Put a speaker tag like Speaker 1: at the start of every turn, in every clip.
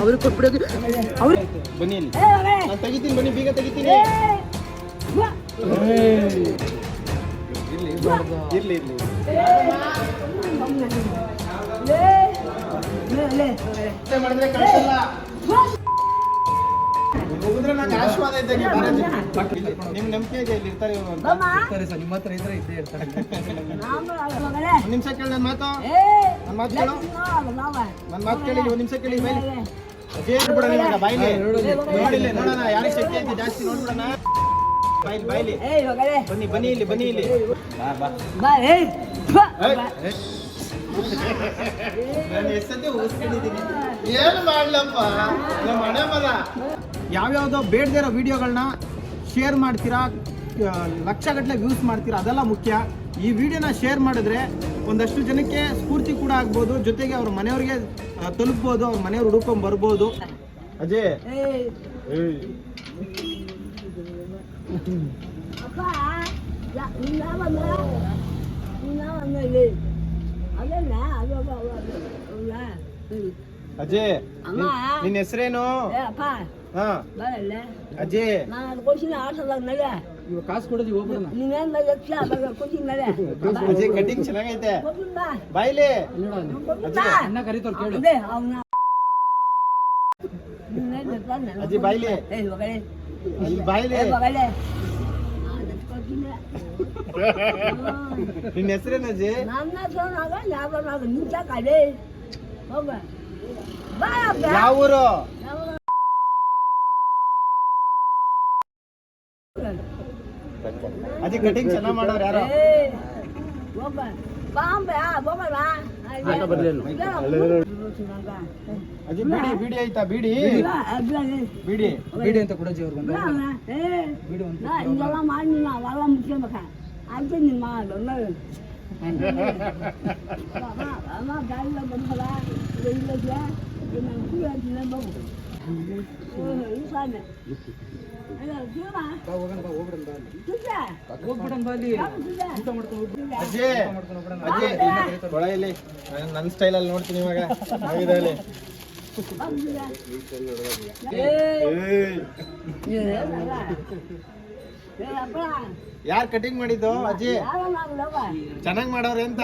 Speaker 1: ಅವ್ರಿಗೆ ಕೊಟ್ಬಿಡೋದು. ಅವ್ರು
Speaker 2: ಬನ್ನಿ ನಾನು ತೆಗಿತೀನಿ ಬನ್ನಿ ಬೀಗ ತೆಗಿತೀನಿ. ಇರ್ಲಿ ಇರ್ಲಿ. ಮಾಡಿದ್ರೆ ಕಳ್ಸಲ್ಲ. ಹೋಗಿದ್ರೆ ನಂಗೆ ಆಶೀರ್ವಾದ ಇದ್ದಂಗೆ ಬಾರಾಜಿ. ನಿಮ್ ನಂಬಿಕೆ ಇದೆ ಇಲ್ಲಿ ಇರ್ತಾರೆ ಇವ್ರು ಅಂತ.
Speaker 1: ಇರ್ತಾರೆ ಸರ್ ನಿಮ್ಮ ಹತ್ರ ಇದ್ರೆ ಇದ್ದೇ ಇರ್ತಾರೆ.
Speaker 2: ಒಂದ್ ನಿಮಿಷ ಕೇಳಿ ನನ್ನ ಮಾತು. ನನ್ನ ಮಾತು ಕೇಳು. ನನ್ನ ಮಾತು ಕೇಳಿ ಒಂದು ನಿಮಿಷ ಕೇಳಿ ಮೇಲೆ. ಅಜಯ್ ಬಿಡೋಣ ಇವಾಗ ಬಾಯ್ಲಿ. ನೋಡಿಲ್ಲ ನೋಡೋಣ ಯಾರಿಗೆ ಶಕ್ತಿ ಐತಿ ಜಾಸ್ತಿ ನೋಡ್ಬಿಡೋಣ. ಬಾಯ್ಲಿ ಬಾಯ್ಲಿ. ಬನ್ನಿ ಬನ್ನಿ ಇಲ್ಲಿ ಬನ್ನಿ ಇಲ್ಲಿ. ಬಾ ನಾನು ಏನು ಮಾಡ್ಲಪ್ಪ? ನಮ್ಮ ಹಣೆ ಮಗ ಯಾವ್ಯಾವ್ದೋ ಬೇಡದೇ ಇರೋ ವೀಡಿಯೋಗಳನ್ನ ಶೇರ್ ಮಾಡ್ತೀರಾ ಲಕ್ಷಗಟ್ಟಲೆ ವ್ಯೂಸ್ ಮಾಡ್ತೀರಾ ಅದೆಲ್ಲ ಮುಖ್ಯ. ಈ ವಿಡಿಯೋನ ಶೇರ್ ಮಾಡಿದ್ರೆ ಒಂದಷ್ಟು ಜನಕ್ಕೆ ಸ್ಫೂರ್ತಿ ಕೂಡ ಆಗ್ಬೋದು ಜೊತೆಗೆ ಅವ್ರ ಮನೆಯವ್ರಿಗೆ ತಲುಪ್ಬೋದು ಅವ್ರ ಮನೆಯವ್ರು ಹುಡುಕೊಂಡ್ ಬರ್ಬೋದು. ಅಜಯ್. ಅಜಯ್
Speaker 3: ಅಮ್ಮ.
Speaker 2: ನಿನ್- ನಿನ್ ಹೆಸರೇನು ಹಾ ಅಜಯ್
Speaker 1: ಇವಾಗ ಕಾಸು ಕೊಡೋದು ಹೋಗ್ಬಿಡೋಣ
Speaker 2: ಅಜಯ್ ಕಟಿಂಗ್ ಚೆನ್ನಾಗೈತೆ. ಬಾಯ್ಲಿ.
Speaker 1: ಅನ್ನ ಕರೀತವ್ರು ಕೇಳು.
Speaker 2: ಅಜ್ಜಿ ಬಾಯ್ಲಿ. ಅಲ್ಲಿ ಬಾಯ್ಲಿ. ನಿನ್ ಹೆಸರೇನು ಅಜ್ಜಿ? ಯಾವ ಊರು? ಅಜ್ಜಿ ಕಟಿಂಗ್ ಚೆನ್ನಾಗಿ ಮಾಡೋರು ಯಾರು. ಅಜ್ಜಿ ಬೀಡಿ ಬೀಡಿ ಐತಾ ಬೀಡಿ? ಬೀಡಿ.
Speaker 1: ಬಿಡಿ ಅಂತ ಕೊಡಜ್ಜಿ ಅವ್ರಿಗೆ ಅಂತ ಬಿಡಿ
Speaker 3: ಇದೆಲ್ಲ ಮಾಡಿ ನಾವು ಅವೆಲ್ಲ ಮುಚ್ಕೊಬೇಕ. ಅಂತ ನಿಮ್ಮ ಗಾಡಿలో ಬಂದಲ್ಲ ಇಲ್ಲಕ್ಕೆ ನಾನು ಕೂಡ ಸ್ಟೈಲ್ ಅಲ್ಲ
Speaker 2: ನನ್ನ ನೋಡ್ತೀನಿ ಇವಾಗ ನಾವಿದಲ್ಲಿ ಯಾರ್ ಕಟಿಂಗ್ ಮಾಡಿದ್ದು ಅಜ್ಜಿ ಚೆನ್ನಾಗ್ ಮಾಡವ್ರೆ ಅಂತ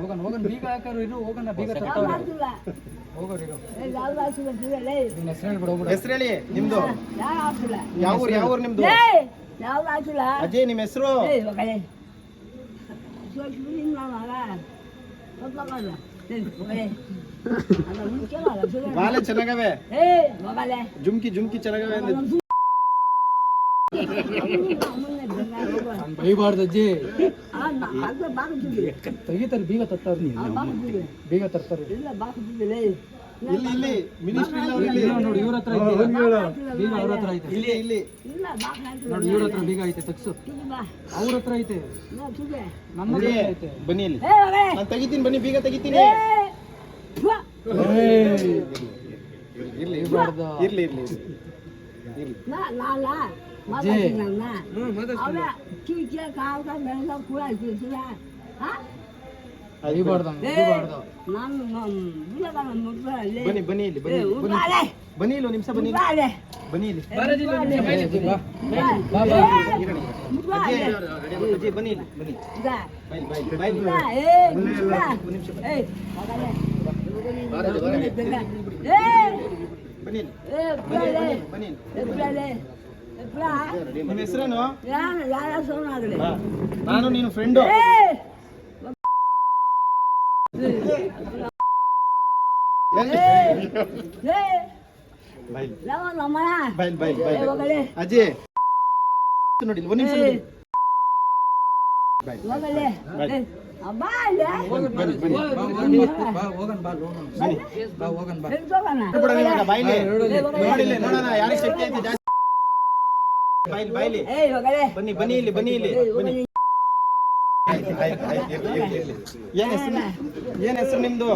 Speaker 1: ಹೋಗೋಣ ಹೋಗೋಣ ಬೀಗ ಹಾಕೋರು ಇರು ಹೋಗೋಣ ಬೀಗ ತರ್ತಾವ್ರೆ ಹೋಗೋರು ಇರು. ನಿನ್ನ ಹೆಸರು ಹೇಳ್ಬಿಡು ಹೋಗ್ಬಿಡು.
Speaker 2: ಹೆಸರು ಹೇಳಿ ನಿಮ್ದು ಯಾವ ಊರು ಯಾವ ಊರು ನಿಮ್ದು? ಅಜ್ಜಿ ನಿಮ್ ಹೆಸರು? ಬಾಲೆ ಚೆನ್ನಾಗವೆ? ಜುಮ್ಕಿ ಜುಮ್ಕಿ ಚೆನ್ನಾಗವೆ.
Speaker 1: ಬೈಬಾರ್ದು ಅಜ್ಜಿ. ತೆಗಿತಾರೆ ಬೀಗ ತರ್ತಾವ್ರಿ ಬೀಗ ತರ್ತಾರೆ.
Speaker 2: ಇಲ್ಲಿ ಇಲ್ಲಿ ಮಿನಿಸ್ಟ್ರಿ
Speaker 1: ನೋಡಿ ಇವ್ರ ಹತ್ರ ಐತೆ ಬೀಗ ಅವ್ರ ಹತ್ರ ಐತೆ.
Speaker 2: ಇಲ್ಲಿ ಇಲ್ಲಿ.
Speaker 1: ನೋಡಿ ಇವ್ರ ಹತ್ರ ಬೀಗ ಐತೆ ತಗ್ಸು. ಅವ್ರ ಹತ್ರ ಐತೆ. ನಮ್ಮ ಐತೆ.
Speaker 2: ಬನ್ನಿ ಇಲ್ಲಿ. ನಾನು ತೆಗಿತೀನಿ ಬನ್ನಿ ಬೀಗ ತೆಗಿತೀನಿ. ಇರ್ಲಿ
Speaker 1: ಬೈಬಾರ್ದು
Speaker 2: ಇರ್ಲಿ ಇರ್ಲಿ ಇರ್ಲಿ. मदत मागणार अव्या तुझ्या गावचा मेळगा
Speaker 1: कुळायची तुला हा అది పడదాం
Speaker 2: ఇది పడదాం బని బనీలి బనీలి బనీలు నిమిష బనీలు బనీలు అజయ్ బనీలు బనీలు బనీలు బనీలు బనీలు ನಿಮ್ಮ ಹೆಸರೇನು? ಹಾ. ನಾನು ನೀನು ಫ್ರೆಂಡು ಅಜ್ಜಿ. ನೋಡಿ ಒಂದು ನಿಮಿಷ ನೋಡೋಣ ಯಾರಿಗೆ ಶಕ್ತಿ ಐತಿ ಜಾಸ್ತಿ. ಬಾಯ್ಲಿ ಬಾಯ್ಲಿ. ಬನ್ನಿ ಬನ್ನಿ ಇಲ್ಲಿ ಬನ್ನಿ ಇಲ್ಲಿ. ಬನ್ನಿ. ಏನ್ ಹೆಸರು ಏನ್ ಹೆಸರು ನಿಮ್ದು?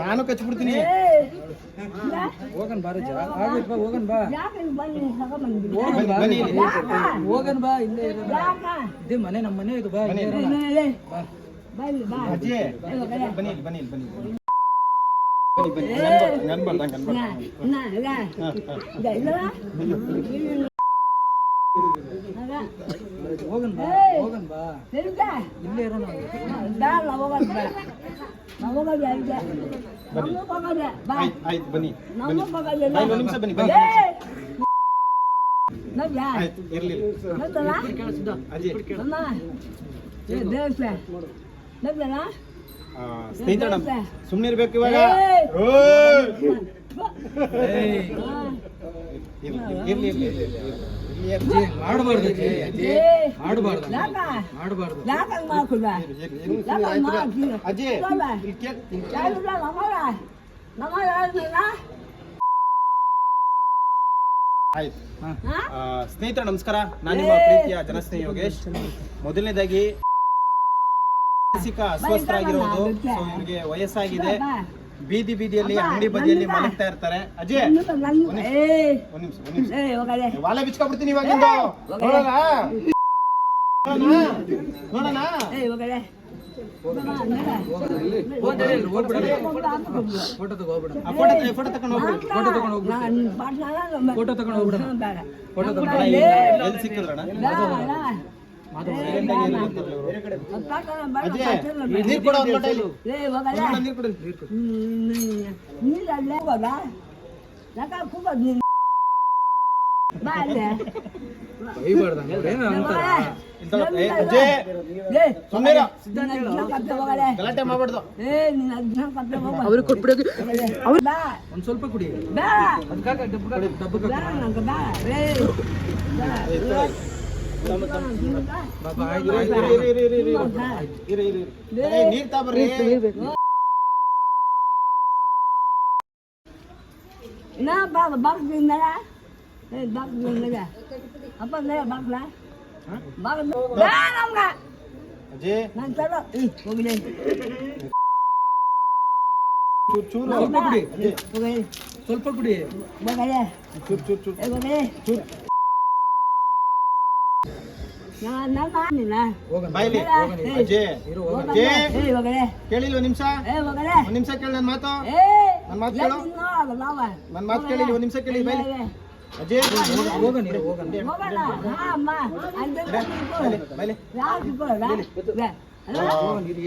Speaker 2: ನಾನು ಕಚ್ಬಿಡ್ತೀನಿ.
Speaker 1: ಹೋಗನ್ ಬಾ ರಜಾ. ಹೋಗನ್ ಬಾ, ಹೋಗನ್ ಬಾ.
Speaker 2: ಬನ್ನಿ
Speaker 1: ಹೋಗನ್ ಬಾ.
Speaker 2: ಇಲ್ಲಿ.
Speaker 1: ಇದೇ ಮನೆ ನಮ್ಮ ಮನೆ ಇದು ಬಾ
Speaker 2: ಅಜ್ಜಿ ಬನ್ನಿ ಇಲ್ಲಿ, ಬನ್ನಿ ಇಲ್ಲಿ, ಬನ್ನಿ ಬನ್ನಿ. ಬನ್ನಿ ಬನ್ನಿ. ನನ್ಬಾರ್ದು ಹಂಗೆ
Speaker 3: ನಾ
Speaker 2: ಅನ್ಬಾರ್ದು
Speaker 3: ನಾ ಈಗ ಈಗ ಇಲ್ಲವಾ ಆಗ
Speaker 1: ಹೋಗನ್ ಬಾ. ಹೋಗನ್ ಬಾ ಇಲ್ಲೇ ಇರೋ ನಾವು
Speaker 3: ಬೇಡ ನಾವು ಹೋಗೋದು ಬೇಡ ನಾವು ಹೋಗೋದು ಐತೆ ನಮಗೂ ಹೋಗೋದೆ ಬಾ.
Speaker 2: ಆಯ್ತು ಆಯ್ತು ಬನ್ನಿ
Speaker 3: ನಮಗೂ
Speaker 2: ಬನ್ನಿ.
Speaker 3: ಹೋಗೋದಿಲ್ಲ
Speaker 2: ಬಾ, ಇನ್ನೊಂದು ನಿಮಿಷ ಬನ್ನಿ ಬನ್ನಿ ಆಯ್ತು ಸುಮ್ಮನೆ ಇರ್ಬೇಕು ಇವಾಗ.
Speaker 1: ಮಾಡಬಾರ್ದು? ಅಜ್ಜಿ.
Speaker 2: ಆಯ್ತು ಸ್ನೇಹಿತರೆ ನಮಸ್ಕಾರ. ನಾನು ನಿಮ್ಮ ಪ್ರೀತಿಯ ಜನಸ್ನೇಹಿ ಯೋಗೇಶ್. ಮೊದಲನೇದಾಗಿ ಮಾನಸಿಕ ಅಸ್ವಸ್ಥರಾಗಿರೋದು. ಸೊ ಇವ್ರಿಗೆ ವಯಸ್ಸಾಗಿದೆ. ಬೀದಿ ಬೀದಿಯಲ್ಲಿ ಅಂಗಡಿ ಬದಿಯಲ್ಲಿ. ಮಲಗ್ತಾ ಇರ್ತಾರೆ.
Speaker 3: ಅಜಯ್
Speaker 2: ಒಂದ್ ನಿಮಿಷ ಒಂದ್ ನಿಮಿಷ ವಾಲೆ ಬಿಚ್ಕೊಬಿಡ್ತೀನಿ ಇವಾಗ ನೋಡೋಣ?
Speaker 1: ಫೋಟೋ ತಗೊಂಡು
Speaker 2: ಆ ಫೋಟೋ ಫೋಟೋ ತಕೊಂಡು ಹೋಗ್ಬಿಡಿ.
Speaker 1: ಫೋಟೋ ತಗೊಂಡು ಹೋಗ್ಬಿಡು. ಫೋಟೋ ತಗೊಂಡು ಹೋಗ್ಬಿಡ. ಫೋಟೋ ತಗೊಂಡು
Speaker 2: ಎಲ್ಲಿ ಸಿಕ್ಕಿದ್ರಣ ಗಲಾಟೆ ಮಾಡ್ಬಾರ್ದು.
Speaker 3: ಅವ್ರಿಗೆ ಕೊಟ್ಬಿಡೋದು ಅವ್ರು ಬಾ.
Speaker 1: ಒಂದ್ ಸ್ವಲ್ಪ ಕುಡಿ. ಡಬ್ಬ
Speaker 2: ನೀರ್ ತಾಬರ್ರಿ
Speaker 3: ನಾ ಬಾಗ ಬಾಗ್ದಿಂದಲ ಏ ಬಾಗ್ದಿಂದಲ ಅಪ್ಪ ಬಾಗ್ಲ ಬಾಗ ನಮ್ಗ ನಾನು ಚಲೋ ಹೋಗ್ಲಿ.
Speaker 2: ಚೂರ್
Speaker 1: ಸ್ವಲ್ಪ ಕುಡಿ ಸ್ವಲ್ಪ ಕುಡಿ
Speaker 2: ಚೂರ್. ಬಾಯ್ಲಿ ಅಜ್ಜಿ ಅಜ್ಜಿ ಒಂದ್ ನಿಮಿಷ ಒಂದ್ ನಿಮಿಷ ಕೇಳಿ ನನ್ ಮಾತು. ನನ್ ಮಾತು ಕೇಳು. ನನ್ ಮಾತು ಕೇಳಿ ಒಂದ್ ನಿಮಿಷ ಕೇಳಿ ಬೈಲಿ. ಅಜ್ಜಿ
Speaker 1: ಹೋಗೋಣ. ಹೋಗೋಣ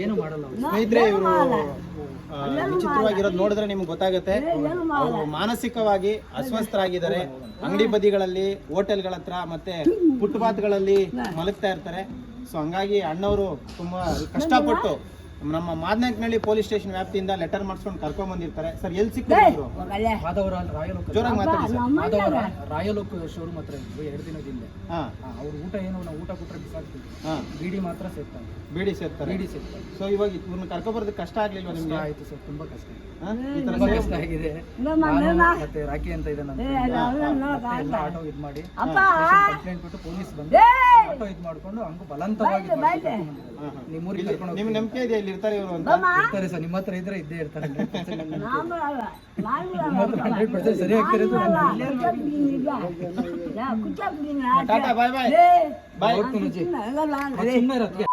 Speaker 1: ಏನು ಮಾಡಲ್ಲ.
Speaker 2: ಸ್ನೇಹಿತರೆ ಇವರು ವಿಚಿತ್ರವಾಗಿರೋದು ನೋಡಿದ್ರೆ ನಿಮ್ಗೆ ಗೊತ್ತಾಗುತ್ತೆ. ಅವರು ಮಾನಸಿಕವಾಗಿ ಅಸ್ವಸ್ಥರಾಗಿದ್ದಾರೆ. ಅಂಗಡಿ ಬದಿಗಳಲ್ಲಿ ಹೋಟೆಲ್ಗಳ ಹತ್ರ ಮತ್ತೆ ಫುಟ್ಪಾತ್ಗಳಲ್ಲಿ ಮಲಗ್ತಾ ಇರ್ತಾರೆ. ಸೊ ಹಂಗಾಗಿ ಅಣ್ಣವರು ತುಂಬಾ ಕಷ್ಟಪಟ್ಟು ನಮ್ಮ ಮಾದನಾಯಕನಹಳ್ಳಿ ಪೊಲೀಸ್ ಸ್ಟೇಷನ್ ವ್ಯಾಪ್ತಿಯಿಂದ ಲೆಟರ್ ಮಾಡಿಸ್ಕೊಂಡು ಕರ್ಕೊಂಡ್ ಬಂದಿರ್ತಾರೆ. ಸರ್ ಎಲ್ಲಿ ಸಿಕ್ಕಿದ್ರು
Speaker 3: ಹೋಗಲೇ
Speaker 1: ಮಾಧವರ ಅಲ್ಲಿ
Speaker 2: ಜೋರಾಗಿ ಮಾತಾಡಿ ಸರ್.
Speaker 1: ಮಾಧವರ ಶೋರೂಮ್ ಹತ್ರ ಇದ್ವಿ ಎರಡು ದಿನದ ಹಿಂದೆ.
Speaker 2: ಹಾ.
Speaker 1: ಅವ್ರ ಊಟ ಏನು ನಾವು ಊಟ ಕೊಟ್ರೆ ಬಿಸಾಕ್ತೀವಿ
Speaker 2: ಹಾ.
Speaker 1: ಬೀಡಿ ಮಾತ್ರ ಸೇರ್ತಾನೆ
Speaker 2: ಬಿಡಿ ಸೇರ್ತಾರೆ.
Speaker 1: ಬಿಡಿ ಸೇರ್ತಾರೆ.
Speaker 2: ಸೊ ಇವಾಗ ಇವ್ರನ್ನ ಕರ್ಕೊಬರೋದಕ್ಕೆ ಕಷ್ಟ ಆಗ್ಲಿಲ್ವಾ
Speaker 1: ಕಷ್ಟ
Speaker 2: ನಿಮ್ಗೆ
Speaker 1: ಆಯ್ತು ಸರ್ ತುಂಬಾ ಕಷ್ಟ ಆಯ್ತು.
Speaker 2: ಹಾ? ಈ ತರ
Speaker 1: ತುಂಬಾ
Speaker 2: ಸೇವೆ-
Speaker 1: ಕಷ್ಟ ಆಗಿದೆ.
Speaker 3: ನಮ್ಮ
Speaker 1: ನಾನು ಮತ್ತೆ ರಾಕಿ ಅಂತ ಇದೆ ನನ್ನ ಎಲ್ಲ ಆಟೋ ಇದ್ ಮಾಡಿ
Speaker 3: ಅಪ್ಪ
Speaker 1: ಕಂಪ್ಲೇಂಟ್ ಕೊಟ್ಟು ಪೊಲೀಸ್ ಬಂದು
Speaker 3: ಏ
Speaker 1: ಆಟೋ ಇದ್ ಮಾಡ್ಕೊಂಡು ಹಂಗ ಬಲಂತವಾಗಿ ಇದ್. ಮಾಡ್ಕೊಂಡು ಬಂದಿದ್ದಾರೆ. ಊರಿಗೆ
Speaker 2: ನಂಬಿಕೆ ಇದೆ ಇಲ್ಲಿ ಇರ್ತಾರೆ ಇವರು ಅಂತ.
Speaker 1: ಇರ್ತಾರೆ ಸರ್ ನಿಮ್ಮ ಹತ್ರ ಇದ್ರೆ ಇದ್ದೇ ಇರ್ತಾರೆ. 100% ನನ್ನ-
Speaker 3: ನಾನು ಅಲ್ಲ ನಾನು
Speaker 1: ನಿಮ್ಮ ಹತ್ರ 100% ಸರಿ ಆಗ್ತಿರೋದು
Speaker 2: ಟಾಟಾ ಬಾಯ್ ಬಾಯ್. ಬಾಯ್.
Speaker 1: ಹೋಗ್ತೀನಿ ಅಜ್ಜಿ. ಮತ್ತೆ ಸುಮ್ನೆ ಇರು ಅದ್ಕೆ.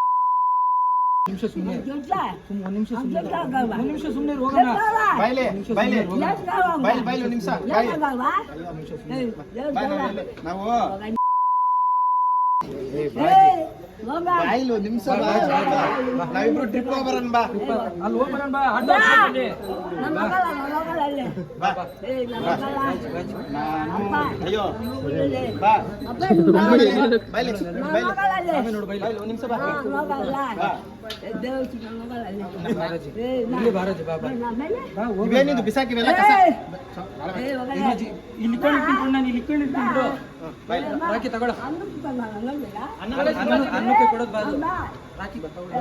Speaker 1: ನಿಮಿಷ ಸುಮ್ಮನೆ ಸುಮ್ ಒಂದ್ ನಿಮಿಷ ಸುಮ್ಮನೆ ಒಂದ್ ನಿಮಿಷ ಸುಮ್ಮನೆ ಹೋಗೋಣ.
Speaker 2: ಬಾಯ್ಲೆ ಬಾಯ್ಲೆ. ಬಾಯ್ಲಿ ಬಾಯ್ಲಿ ಒಂದ್ ನಿಮಿಷ. ಬಾಯ್ ಬಾಯ್ ಬಾಯ್ಲಿ. ನಾವು ಬಾಯ್ಲಿ ನಿಮಿಷ ಬಾ. ನಾವಿಬ್ರು ಟ್ರಿಪ್ ಬಾ.
Speaker 1: ಅಲ್ಲಿ ಬಾ
Speaker 2: ಅಯ್ಯೋ. ಬಾ.
Speaker 1: ನೋಡು ಬೈಲಿ
Speaker 2: ಬಾಯ್ಲಿ ಒಂದ್ ನಿಮಿಷ ಬಾ.
Speaker 1: ಬಾರಾಜಿ ಇಲ್ಲಿ
Speaker 2: ಕಣ್ಣು ಬಿಸಾಕಿವೆಲ್ಲ
Speaker 1: ಇಲ್ಲಿ ಬಿಡು.
Speaker 2: ಬಾಯ್ಲಿ
Speaker 1: ರಾಕಿ ತಗೊಳ
Speaker 2: ಅನ್ನ
Speaker 1: ಅನ್ನ ಅನ್ನಕ್ಕೆ ಕೊಡೋದು ಬಾ ಅದು. ರಾಕಿ ಬಾ ತಗೊಳ್ಳು.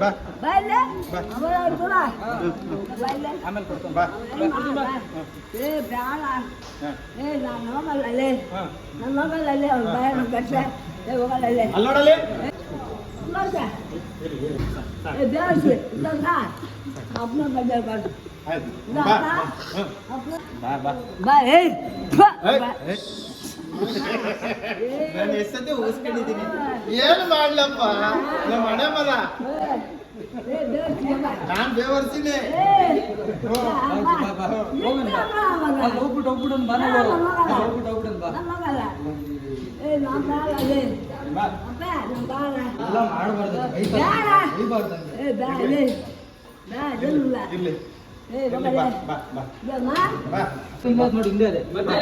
Speaker 2: ಬಾ
Speaker 1: ಆಮೇಲೆ ಕೊಡ್ತೀನಿ.
Speaker 2: ಬಾ.
Speaker 3: ಏ ಬ್ಯಾಳ
Speaker 2: ಹಾ.
Speaker 3: ಏ ನಾನು ಹೋಗಲ್ಲೇ
Speaker 2: ಹಾ.
Speaker 3: ನಾನು ಹೋಗಲ್ಲೇ ಅವ್ರು ಬಾಯ ಕಟ್ಟೆ ಏ ಹೋಗಲ್ಲೇ
Speaker 2: ಅಲ್ಲಿ ನೋಡಲ್ಲಿ
Speaker 3: ನೋಡ್ದ ಏ ದೇವಸಿ ಇದ್ದಂಗ
Speaker 2: ನಾನು ಎಷ್ಟಂತೆ ಊಸ್ಕೊಂಡಿದ್ದೀನಿ ಏನು ಮಾಡ್ಲಪ್ಪ ನಮ್ಮ ಹಣೆ
Speaker 3: ಮಲ.
Speaker 2: ನಾನ್ ಬೇವರ್ಸಿನಿ
Speaker 1: ಹೋಗ್ಬಿಟ್ಟು ಹೋಗ್ಬಿಟ್ಟು ಬಾ ಹೋಗ್ಬಿಟ್ಟು ಹೋಗ್ಬಿಟ್ಟು ಬಾ ಮಾಡಬಾರ್ದು. ಬೈಬಾರ್ದು
Speaker 3: ಏ ಬಾ, ಲೇ. ಬಾ, ಜಲ್ಲು ಬಾ.
Speaker 2: ಇರ್ಲಿ
Speaker 3: ಏ
Speaker 2: ಇರ್ಲಿ,
Speaker 3: ಮಗಲ್ಲ.
Speaker 2: ಬಾ ಬಾ ಬಾ
Speaker 3: ಇದಮ್ಮ?
Speaker 2: ಬಾ
Speaker 1: ಹಿಂದೆ ಅದ್ ನೋಡಿ ಹಿಂದೆ ಅದೇ ಅಟ್ಲ ಇದ್ ಬಾ.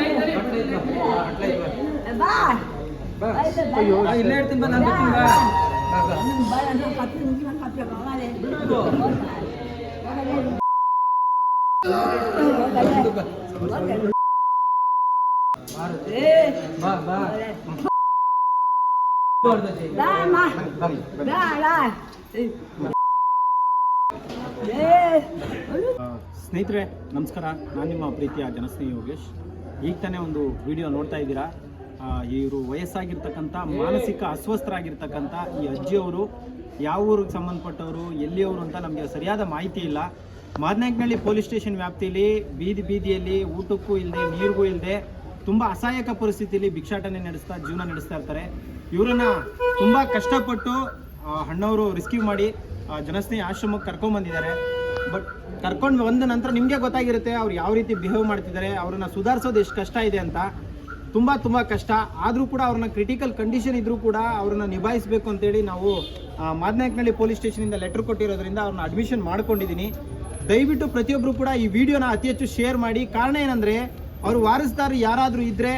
Speaker 1: ಅಟ್ಲ ಇದ್ ಬಾ.
Speaker 3: ಏ ಬಾ.
Speaker 1: ಬಾ.
Speaker 3: ಆಯ್ತು, ಬಾ.
Speaker 1: ಅಯ್ಯೋ, ನಾ ಇಲ್ಲೇ ಇರ್ತೀನಿ ಬಾ ನಾನು ಬರ್ತೀನಿ ಬಾ ಬಾ, ಬಾ.
Speaker 3: ನಿಮ್
Speaker 2: ಸ್ನೇಹಿತರೆ, ನಮಸ್ಕಾರ. ನಾನು ನಿಮ್ಮ ಪ್ರೀತಿಯ ಜನಸ್ನೇಹಿ ಯೋಗೇಶ್. ಈಗ ತಾನೇ ಒಂದು ವಿಡಿಯೋ ನೋಡ್ತಾ ಇದ್ದೀರಾ? ಇವರು ವಯಸ್ಸಾಗಿರ್ತಕ್ಕಂಥ, ಮಾನಸಿಕ ಅಸ್ವಸ್ಥರಾಗಿರ್ತಕ್ಕಂಥ ಈ ಅಜ್ಜಿಯವರು, ಯಾವ ಊರಿಗೆ ಸಂಬಂಧಪಟ್ಟವರು, ಎಲ್ಲಿಯವರು ಅಂತ ನಮಗೆ ಸರಿಯಾದ ಮಾಹಿತಿ ಇಲ್ಲ. ಮಾದನಾಯಕನಹಳ್ಳಿ ಪೊಲೀಸ್ ಸ್ಟೇಷನ್ ವ್ಯಾಪ್ತಿಯಲ್ಲಿ ಬೀದಿ ಬೀದಿಯಲ್ಲಿ ಊಟಕ್ಕೂ ಇಲ್ಲದೆ ನೀರಿಗೂ ಇಲ್ಲದೆ ತುಂಬ ಅಸಹಾಯಕ ಪರಿಸ್ಥಿತಿಯಲ್ಲಿ ಭಿಕ್ಷಾಟನೆ ನಡೆಸ್ತಾ, ಜೀವನ ನಡೆಸ್ತಾ ಇರ್ತಾರೆ. ಇವರನ್ನ ತುಂಬ ಕಷ್ಟಪಟ್ಟು ಹಣ್ಣವರು ರಿಸ್ಕ್ಯೂ ಮಾಡಿ ಜನಸ್ನೇಹಿ ಆಶ್ರಮಕ್ಕೆ ಕರ್ಕೊಂಬಂದಿದ್ದಾರೆ ಬಟ್ ಕರ್ಕೊಂಡು ಬಂದ ನಂತರ ನಿಮಗೆ ಗೊತ್ತಾಗಿರುತ್ತೆ ಅವ್ರು ಯಾವ ರೀತಿ ಬಿಹೇವ್ ಮಾಡ್ತಿದ್ದಾರೆ, ಅವ್ರನ್ನ ಸುಧಾರಿಸೋದು ಎಷ್ಟು ಕಷ್ಟ ಇದೆ ಅಂತ. ತುಂಬ ತುಂಬ ಕಷ್ಟ. ಆದರೂ ಕೂಡ ಅವ್ರನ್ನ ಕ್ರಿಟಿಕಲ್ ಕಂಡೀಷನ್ ಇದ್ದರೂ ಕೂಡ ಅವ್ರನ್ನ ನಿಭಾಯಿಸಬೇಕು ಅಂತೇಳಿ ನಾವು ಮಾದನಾಯಕನಹಳ್ಳಿ ಪೊಲೀಸ್ ಸ್ಟೇಷನಿಂದ ಲೆಟರ್ ಕೊಟ್ಟಿರೋದ್ರಿಂದ ಅವ್ರನ್ನ ಅಡ್ಮಿಷನ್ ಮಾಡ್ಕೊಂಡಿದ್ದೀನಿ. ದಯವಿಟ್ಟು ಪ್ರತಿಯೊಬ್ಬರು ಕೂಡ ಈ ವಿಡಿಯೋನ ಅತಿ ಹೆಚ್ಚು ಶೇರ್ ಮಾಡಿ. ಕಾರಣ ಏನಂದರೆ, ಅವರು ವಾರಸ್ದಾರು ಯಾರಾದರೂ ಇದ್ದರೆ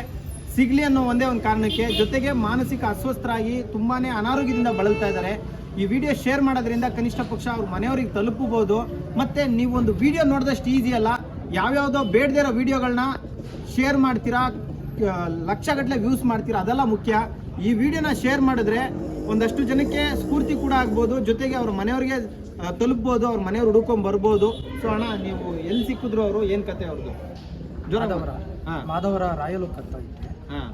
Speaker 2: ಸಿಗ್ಲಿ ಅನ್ನೋ ಒಂದೇ ಒಂದು ಕಾರಣಕ್ಕೆ ಜೊತೆಗೆ ಮಾನಸಿಕ ಅಸ್ವಸ್ಥರಾಗಿ ತುಂಬಾನೇ ಅನಾರೋಗ್ಯದಿಂದ ಬಳಲ್ತಾ ಇದ್ದಾರೆ. ಈ ವಿಡಿಯೋ ಶೇರ್ ಮಾಡೋದ್ರಿಂದ ಕನಿಷ್ಠ ಪಕ್ಷ ಅವ್ರ ಮನೆಯವ್ರಿಗೆ ತಲುಪಬಹುದು. ಮತ್ತೆ ನೀವು ಒಂದು ವಿಡಿಯೋ ನೋಡಿದಷ್ಟು ಈಸಿ ಅಲ್ಲ. ಯಾವ್ಯಾವುದೋ ಬೇಡದೇ ಇರೋ ವಿಡಿಯೋಗಳನ್ನ ಶೇರ್ ಮಾಡ್ತೀರಾ ಲಕ್ಷಗಟ್ಟಲೆ ವ್ಯೂಸ್ ಮಾಡ್ತೀರಾ, ಅದೆಲ್ಲ ಮುಖ್ಯ. ಈ ವಿಡಿಯೋನ ಶೇರ್ ಮಾಡಿದ್ರೆ ಒಂದಷ್ಟು ಜನಕ್ಕೆ ಸ್ಫೂರ್ತಿ ಕೂಡ ಆಗ್ಬೋದು. ಜೊತೆಗೆ ಅವ್ರ ಮನೆಯವ್ರಿಗೆ ತಲುಪಬಹುದು, ಅವ್ರ ಮನೆಯವ್ರು ಹುಡುಕೊಂಡ್ ಬರ್ಬೋದು. ಸೊ ಅಣ್ಣ, ನೀವು ಎಲ್ಲಿ ಸಿಕ್ಕಿದ್ರು ಅವರು? ಏನು ಕತೆ ಅವ್ರದ್ದು ಜ್ವರ
Speaker 1: ಮಾಧವರ ರಾಯಲು ಕತ್ತಾಗಿತ್ತು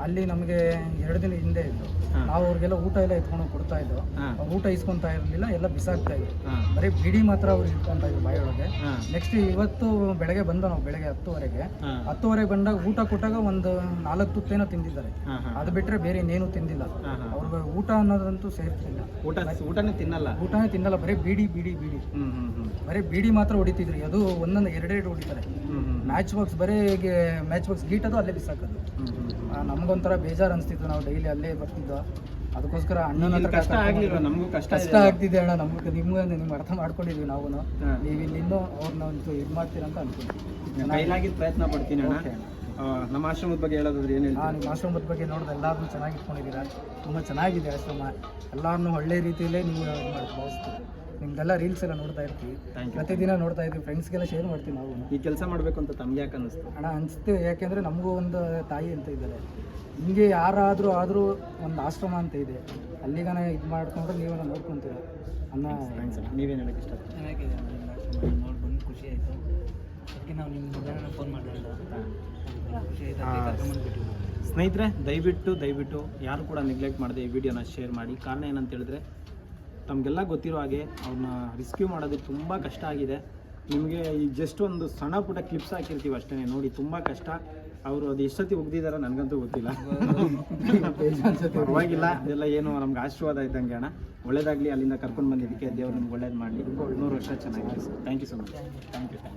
Speaker 1: ಅಲ್ಲಿ ನಮಗೆ ಎರಡು ದಿನ ಹಿಂದೆ ಇದ್ದು. ನಾವು ಅವ್ರಿಗೆಲ್ಲ ಊಟ ಎಲ್ಲ ಎತ್ಕೊಂಡು ಕೊಡ್ತಾ ಇದ್ದು. ಅವ್ರು ಊಟ ಇಸ್ಕೊಂತಾ ಇರಲಿಲ್ಲ ಎಲ್ಲ ಬಿಸಾಕ್ತಾ ಇದ್ರು. ಬರೀ ಬಿಡಿ ಮಾತ್ರ ಅವ್ರು ಇಟ್ಕೊಂತ ಇದ್ರು ಬಾಯೊಳಗೆ ನೆಕ್ಸ್ಟ್ ಇವತ್ತು ಬೆಳಗ್ಗೆ ಬಂದ ನಾವು ಬೆಳಗ್ಗೆ ಹತ್ತುವರೆಗೆ. ಹತ್ತುವರೆಗೆ ಬಂದಾಗ ಊಟ ಕೊಟ್ಟಾಗ ಒಂದು ನಾಲ್ಕು ತುತ್ತೇನೋ ತಿಂದಿದ್ದಾರೆ. ಅದು ಬಿಟ್ರೆ ಬೇರೆ ಇನ್ನೇನು ತಿಂದಿಲ್ಲ. ಅವ್ರಿಗೆ ಊಟ ಅನ್ನೋದಂತೂ ಸೇರ್ತಿಲ್ಲ.
Speaker 2: ಊಟ ಊಟನೇ ತಿನ್ನಲ್ಲ.
Speaker 1: ಊಟನೇ ತಿನ್ನಲ್ಲ ಬರೀ ಬಿಡಿ ಬಿಡಿ ಬಿಡಿ. ಬರೀ ಬೀಡಿ ಮಾತ್ರ ಹೊಡಿತಿದ್ರು. ಅದು ಒಂದೊಂದು ಎರಡೆರಡು ಹೊಡಿತಾರೆ. ಮ್ಯಾಚ್ ಬಾಕ್ಸ್ ಬರೀ ಮ್ಯಾಚ್ ಬಾಕ್ಸ್ ಗೀಟದು ಅಲ್ಲೇ ಬಿಸಾಕೋದು. ನಮ್ಗೊಂಥರ ಬೇಜಾರು ಅನಿಸ್ತಿತ್ತು ನಾವು ಡೈಲಿ ಅಲ್ಲೇ ಬರ್ತಿದ್ದೋ ಅದಕ್ಕೋಸ್ಕರ ಅಣ್ಣನ ಹತ್ರ
Speaker 2: ಕಷ್ಟ
Speaker 1: ಆಗಲಿಲ್ಲ
Speaker 2: ನಮಗೂ ಕಷ್ಟ
Speaker 1: ಕಷ್ಟ ಆಗ್ತಿದೆ ಅಣ್ಣ. ನಮ್ಗೆ ನಿಮ್ಗೆ ನಿಮ್ಗೆ ಅರ್ಥ ಮಾಡ್ಕೊಂಡಿದ್ವಿ ನಾವು. ನೀವು ಇಲ್ಲಿಂದ ಅವ್ರನ್ನ ಒಂದು ಇದು ಮಾಡ್ತೀರ ಅಂತ ಅನ್ಕೊಂಡ್ವಿ.
Speaker 2: ಕೈಲಾಗಿದ್ದ ಪ್ರಯತ್ನ ಪಡ್ತೀನಿ ಅಣ್ಣ. ನಮ್ಮ ಆಶ್ರಮದ ಬಗ್ಗೆ ಹೇಳೋದಾದ್ರೆ ಏನು
Speaker 1: ಆ, ನಿಮ್ಮ ಆಶ್ರಮದ ಬಗ್ಗೆ ನೋಡಿದ್ರೆ ಎಲ್ಲರೂ ಚೆನ್ನಾಗಿ ಇಟ್ಕೊಂಡಿದ್ದೀರಾ ತುಂಬ ಚೆನ್ನಾಗಿದೆ ಆಶ್ರಮ. ಎಲ್ಲರನ್ನೂ ಒಳ್ಳೆ ರೀತಿಯಲ್ಲೇ ನೀವು ಭಾವಿಸ್ತೀವಿ ನಿಮ್ದೆಲ್ಲ ರೀಲ್ಸ್ ಎಲ್ಲ ನೋಡ್ತಾ ಇರ್ತೀವಿ. ಪ್ರತಿದಿನ ನೋಡ್ತಾ ಇದ್ವಿ ಫ್ರೆಂಡ್ಸ್ಗೆಲ್ಲ ಶೇರ್ ಮಾಡ್ತೀವಿ ನಾವು.
Speaker 2: ಈ ಕೆಲಸ ಮಾಡಬೇಕು ಅಂತ ತಮ್ಗೆ ಯಾಕೆ ಅನ್ನಿಸ್ತು
Speaker 1: ಹಣ ಅನಿಸ್ತು. ಯಾಕೆಂದರೆ ನಮಗೂ ಒಂದು ತಾಯಿ ಅಂತ ಇದ್ದಾರೆ. ಹಿಂಗೆ ಯಾರಾದರೂ ಆದರೂ ಒಂದು ಆಶ್ರಮ ಅಂತ ಇದೆ. ಅಲ್ಲಿಗನ ಇದು ಮಾಡ್ಕೊಂಡ್ರೆ ನೀವೇನ ನೋಡ್ಕೊತೀರ. ಅನ್ನ
Speaker 2: ಅಣ್ಣ. ನೀವೇನು ಹೇಳಕ್ಕೆ ಇಷ್ಟ
Speaker 1: ಚೆನ್ನಾಗಿದೆ ನೋಡಿ ಬಂದು ಖುಷಿ ಆಯಿತು. ಅದಕ್ಕೆ ನಾವು ನಿಮ್ಮ ಫೋನ್ ಖುಷಿ ಆಯ್ತು.
Speaker 2: ಸ್ನೇಹಿತರೆ ದಯವಿಟ್ಟು ದಯವಿಟ್ಟು ಯಾರು ಕೂಡ ನೆಗ್ಲೆಕ್ಟ್ ಮಾಡದೆ ಈ ವಿಡಿಯೋನ ಶೇರ್ ಮಾಡಿ. ಕಾರಣ ಏನಂತ ಹೇಳಿದ್ರೆ ತಮಗೆಲ್ಲ ಗೊತ್ತಿರೋ ಹಾಗೆ ಅವ್ರನ್ನ ರಿಸ್ಕ್ಯೂ ಮಾಡೋದು ತುಂಬ ಕಷ್ಟ ಆಗಿದೆ. ನಿಮಗೆ ಈ ಜಸ್ಟ್ ಒಂದು ಸಣ್ಣ ಪುಟ್ಟ ಕ್ಲಿಪ್ಸ್ ಹಾಕಿರ್ತೀವಿ ಅಷ್ಟೇ, ನೋಡಿ ತುಂಬ ಕಷ್ಟ. ಅವರು ಅದು ಎಷ್ಟೊತ್ತಿ ಉಗ್ದಿದಾರ ನನಗಂತೂ ಗೊತ್ತಿಲ್ಲ. ಪರವಾಗಿಲ್ಲ, ಇದೆಲ್ಲ ಏನು ನಮ್ಗೆ ಆಶೀರ್ವಾದ ಇದ್ದಂಗೆ ಅಣ್ಣ. ಒಳ್ಳೇದಾಗಲಿ, ಅಲ್ಲಿಂದ ಕರ್ಕೊಂಡು ಬಂದಿದ್ದಕ್ಕೆ ದೇವ್ರು ನಮ್ಗೆ ಒಳ್ಳೇದು ಮಾಡಲಿ. ನೂರು ವರ್ಷ ಚೆನ್ನಾಗಿ thank you so much thank you